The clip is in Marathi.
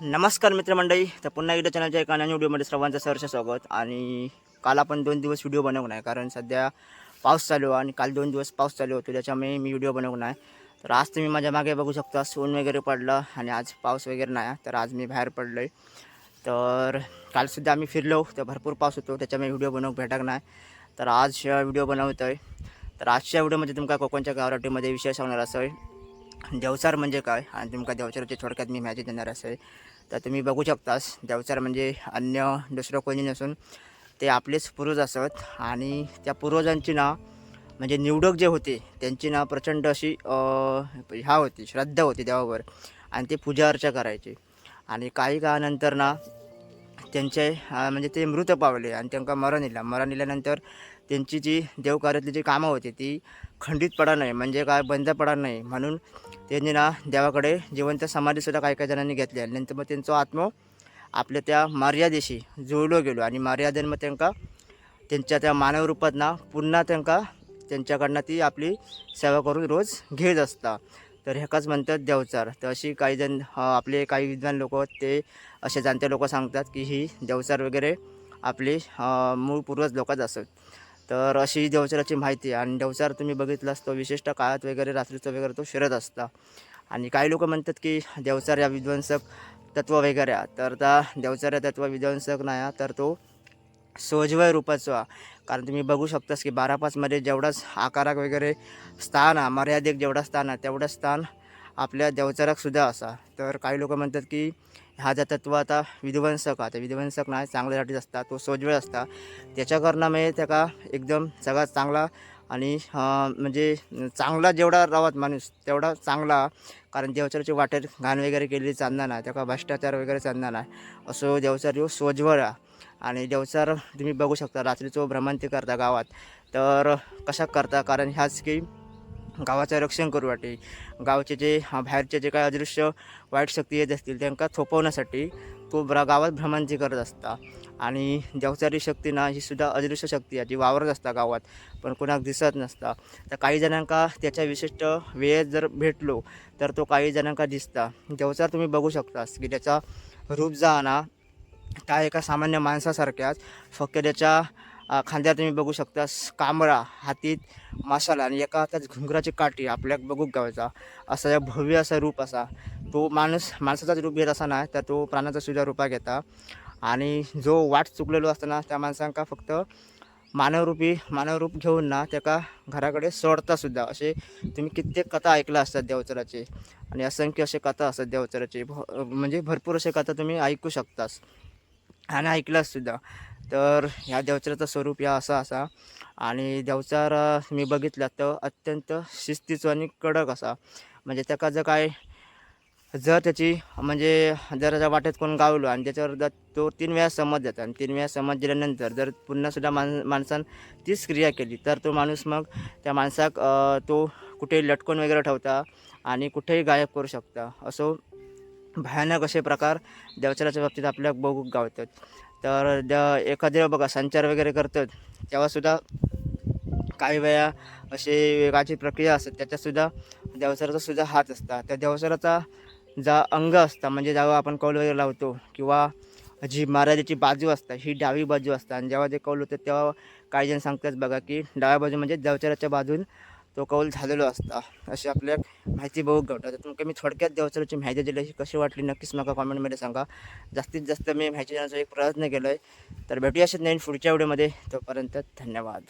नमस्कार मित्रमंडळी तर पुन्हा एकदा चॅनलच्या एका नवीन व्हिडिओमध्ये सर्वांचं सहर्ष स्वागत. आणि काल आपण दोन दिवस व्हिडिओ बनवू नाही कारण सध्या पाऊस चालू आहे आणि काल दोन दिवस पाऊस चालू होतो त्याच्यामुळे मी व्हिडिओ बनवू नाही तर आज तुम्ही माझ्या मागे बघू शकता सोन वगैरे पडलं आणि आज पाऊस वगैरे नाही तर आज मी बाहेर पडलो आहे तर कालसुद्धा आम्ही फिरलो तर भरपूर पाऊस होतो त्याच्यामुळे व्हिडिओ बनवू भेटक नाही. तर आज व्हिडिओ बनवतो आहे तर आजच्या व्हिडिओमध्ये तुमका कोकणच्या गावराटीमध्ये विषय सांगणार असं आहे देवचार म्हणजे काय? आणि तुमका देवचाराच्या थोडक्यात मी माहिती देणार असेल. तर तुम्ही बघू शकतास देवचार म्हणजे अन्य दुसरं कोणी नसून ते आपलेच पूर्वज असत आणि त्या पूर्वजांची ना म्हणजे निवडक जे होते त्यांची ना प्रचंड अशी ह्या होती श्रद्धा होती देवावर आणि ते पूजा अर्चा करायची. आणि काही काळानंतर ना त्यांचे म्हणजे ते मृत पावले आणि त्यांना मरण इला मरण इल्यानंतर त्यांची जी देवकार्यातली जी कामं होती ती खंडित पडा नाही म्हणजे काय बंद पडा नाही म्हणून त्यांनी ना देवाकडे जिवंत समाधीसुद्धा काही काही जणांनी घेतली आणि नंतर मग त्यांचं आत्म आपल्या त्या मर्यादेशी जुळलो गेलो आणि मर्यादेन मग त्यांना त्यांच्या त्या मानव रूपात ना पुन्हा त्यांना त्यांच्याकडनं ती आपली सेवा करून रोज घेत असता. तर ह्याकाच म्हणतात देवचार. तर अशी काही जण आपले काही विद्वान लोक ते असे जाणते लोक सांगतात की ही देवचार वगैरे आपली मूळ पूर्वज लोकच असत. तर अशी देवचाराची माहिती आहे आणि देवचार तुम्ही बघितलास तो विशिष्ट काळात वगैरे रात्रीचं वगैरे तो फिरत असता आणि काही लोक म्हणतात की देवचार या विध्वंसक तत्व वगैरे आहे. तर त्या देवचार या तत्व विध्वंसक नाही तर तो सोजवय रूपाचा आहे. कारण तुम्ही बघू शकतास की बारा पाचमध्ये जेवढाच आकाराक वगैरे स्थान आहे मर्यादित जेवढा स्थान आहे तेवढं स्थान आपल्या देवचाराकसुद्धा असा तर काही लोक म्हणतात की हा ज्या तत्व आता विध्वंसक आता विध्वंसक नाही चांगल्यासाठीच असता तो सोजवळ असता. त्याच्या कारणामुळे त्याका एकदम सगळ्यात चांगला आणि म्हणजे चांगला जेवढा रावत माणूस तेवढा चांगला कारण देवचाराची वाटेर घाण वगैरे केलेली चालणार नाही त्याका भ्रष्टाचार वगैरे चालणार नाही. असो देवचार ह्यो सोजवळ आहे आणि देवचार तुम्ही बघू शकता रात्रीचं भ्रमंती करता गावात. तर कशा करता? कारण ह्याच की गावाचं रक्षण करू वाटे. गावचे जे बाहेरचे जे काय अदृश्य वाईट शक्ती येत असतील त्यांना थोपवण्यासाठी तो ब्रा गावात भ्रमांची करत असता. आणि देवचारी शक्ती ना ही सुद्धा अदृश्य शक्ती आहे जी वावरत असता गावात पण कोणाक दिसत नसता. तर काही जणांका त्याच्या विशिष्ट वेळेत जर भेटलो तर तो काही जणांका दिसता. देवचार तुम्ही बघू शकतास की त्याचा रूप जा ना त्या एका सामान्य माणसासारख्याच फक्त त्याच्या खांद्यावर तुम्ही बघू शकतास कामरा हातीत मसाला आणि एका हातात घुंगराची काठी आपल्याक बघूक गावायचा असा एक भव्य असा रूप असा. तो माणूस माणसाचाच रूप घेत असा नाही तर तो प्राण्याचा सुद्धा रूपा घेता. आणि जो वाट चुकलेलो असताना त्या माणसांका फक्त मानवरूपी मानवरूप घेऊन ना त्याका घराकडे सोडता सुद्धा. असे तुम्ही कित्येक कथा ऐकल्या असतात देवचराचे. आणि असंख्य असे कथा असतात देवचराचे. भ- म्हणजे भरपूर असे कथा तुम्ही ऐकू शकतास. आणि ऐकलास सुद्धा. तर ह्या देवचाराचं स्वरूप या असा असा. आणि देवचार मी बघितला तर अत्यंत शिस्तीचो आणि कडक असा. म्हणजे त्याका जर काय जर त्याची म्हणजे जर त्याच्या वाटेत कोण गावलो आणि त्याच्यावर जर तो तीन वेळा समज देतात आणि तीन वेळा समज दिल्यानंतर जर पुन्हा सुद्धा माण माणसानं तीच क्रिया केली तर तो माणूस मग त्या माणसाक तो कुठेही लटकून वगैरे ठेवता आणि कुठेही गायब करू शकता. असो भयानक असे प्रकार देवचाराच्या बाबतीत आपल्याला बघूक गावतात. तर द एखाद्या बघा संचार वगैरे करतात तेव्हासुद्धा काही वेळा असे वेगाची प्रक्रिया असतात त्याच्यातसुद्धा देवसराचा सुद्धा हात असतात त्या देवसराचा जा अंग असता म्हणजे जेव्हा आपण कौल वगैरे लावतो किंवा जी महाराजाची बाजू असता ही डावी बाजू असता. आणि जेव्हा ते कौल होतं तेव्हा काही जण सांगतात बघा की डाव्या बाजू म्हणजे देवचराच्या बाजून तो कौल झालेलो असता. अशी आपल्या माहिती बघू गावतात तर तुमका मी थोडक्यात देवचाराची माहिती दिली अशी कशी वाटली नक्कीच मला कॉमेंटमध्ये सांगा. जास्तीत जास्त मी माहिती देण्याचा एक प्रयत्न केलो आहे तर भेटूया असेच नवीन पुढच्या व्हिडिओमध्ये तोपर्यंत धन्यवाद.